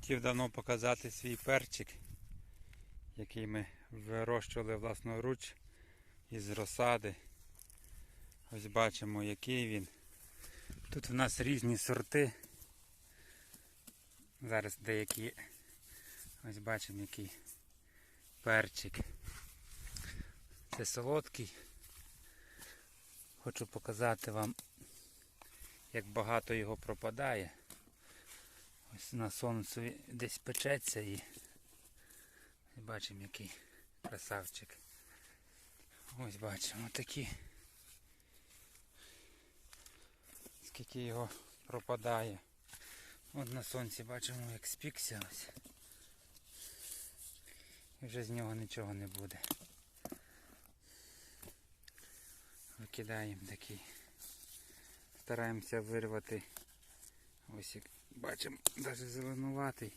Хотів давно показати свій перчик, який ми вирощували власноруч із розсади. Ось бачимо, який він. Тут в нас різні сорти. Зараз деякі ось бачимо який перчик. Це солодкий. Хочу показати вам, як багато його пропадає. Ось на сонці десь печеться і бачимо який красавчик. Ось бачимо такі. Скільки його пропадає. От на сонці бачимо як спікся ось. І вже з нього нічого не буде. Викидаємо такий. Стараємося вирвати. Ось як бачимо, навіть зеленуватий,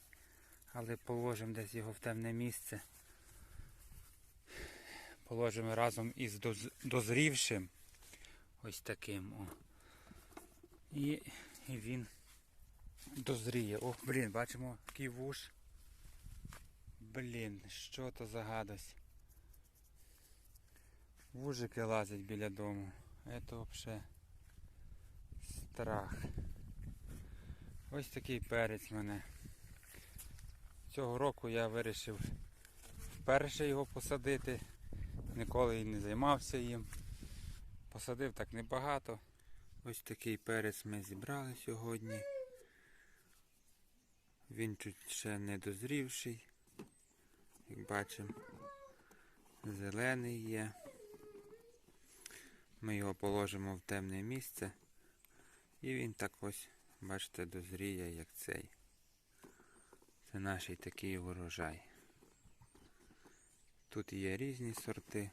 але положимо десь його в темне місце. Положимо разом із дозрівшим. Ось таким. О. І, і він дозріє. О, блін, бачимо який вуш. Блін, що то за гадость. Вужики лазять біля дому. Це взагалі страх. Ось такий перець в мене. Цього року я вирішив вперше його посадити. Ніколи і не займався їм. Посадив так небагато. Ось такий перець ми зібрали сьогодні. Він чуть ще не дозрівший. Як бачимо, зелений є. Ми його положимо в темне місце. І він так ось, бачите, дозріє, як цей. Це наш такий урожай. Тут є різні сорти.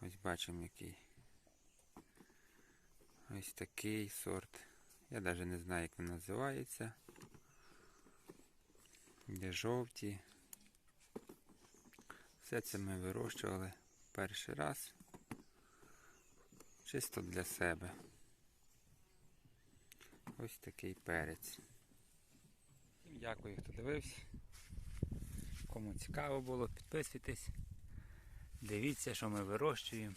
Ось бачимо який. Ось такий сорт. Я навіть не знаю, як він називається. Де жовті. Все це ми вирощували перший раз. Чисто для себе. Ось такий перець. Всім Дякую, хто дивився. Кому цікаво було, підписуйтесь. Дивіться, що ми вирощуємо.